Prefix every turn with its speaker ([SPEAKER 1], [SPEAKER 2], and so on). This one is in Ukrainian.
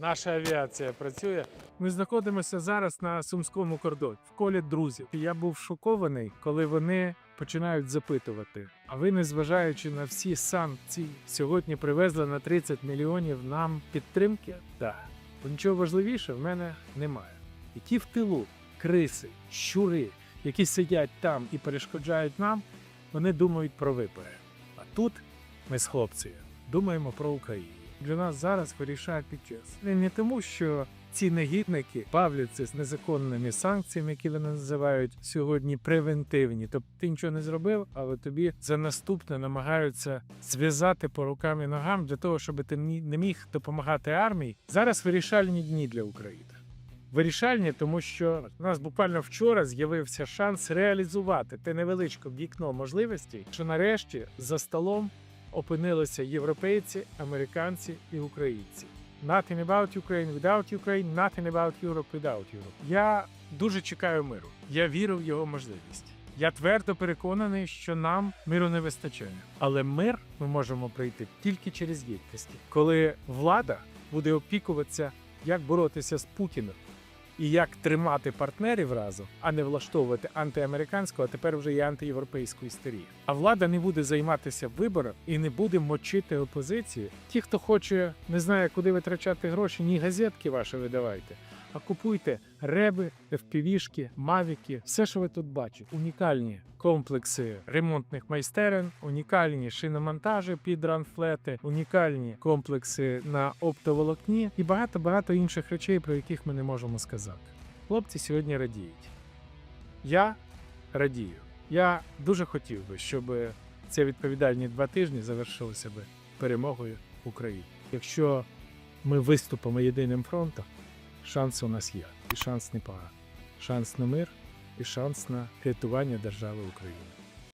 [SPEAKER 1] Наша авіація працює. Ми знаходимося зараз на сумському кордоні в колі друзів. Я був шокований, коли вони починають запитувати. А ви, незважаючи на всі санкції, сьогодні привезли на 30 мільйонів нам підтримки? Так. Бо нічого важливіше в мене немає. І ті в тилу, криси, щури, які сидять там і перешкоджають нам, вони думають про вибори. А тут ми з хлопцями думаємо про Україну. Для нас зараз вирішає під час. Не, тому, що ці негідники бавляться з незаконними санкціями, які вони називають сьогодні превентивні. Тобто ти нічого не зробив, але тобі за наступне намагаються зв'язати по рукам і ногам для того, щоб ти не міг допомагати армії. Зараз вирішальні дні для України. Вирішальні, тому що у нас буквально вчора з'явився шанс реалізувати те невеличке вікно можливостей, що нарешті за столом опинилися європейці, американці і українці. Nothing about Ukraine without Ukraine, nothing about Europe without Europe. Я дуже чекаю миру. Я вірю в його можливість. Я твердо переконаний, що нам миру не вистачає. Але мир ми можемо прийти тільки через єдності, коли влада буде опікуватися, як боротися з Путіним і як тримати партнерів разом, а не влаштовувати антиамериканську, а тепер вже і антиєвропейську істерію. А влада не буде займатися вибором і не буде мочити опозицію. Ті, хто хоче, не знає, куди витрачати гроші, ні газетки ваші видавайте. А купуйте реби, FPV-шки, мавіки, все, що ви тут бачите. Унікальні комплекси ремонтних майстерень, унікальні шиномонтажі під ранфлети, унікальні комплекси на оптоволокні і багато-багато інших речей, про яких ми не можемо сказати. Хлопці сьогодні радіють. Я радію. Я дуже хотів би, щоб ці відповідальні два тижні завершилися би перемогою України. Якщо ми виступимо єдиним фронтом, шанс у нас є. І шанс непоганий. Шанс на мир і шанс на рятування держави України.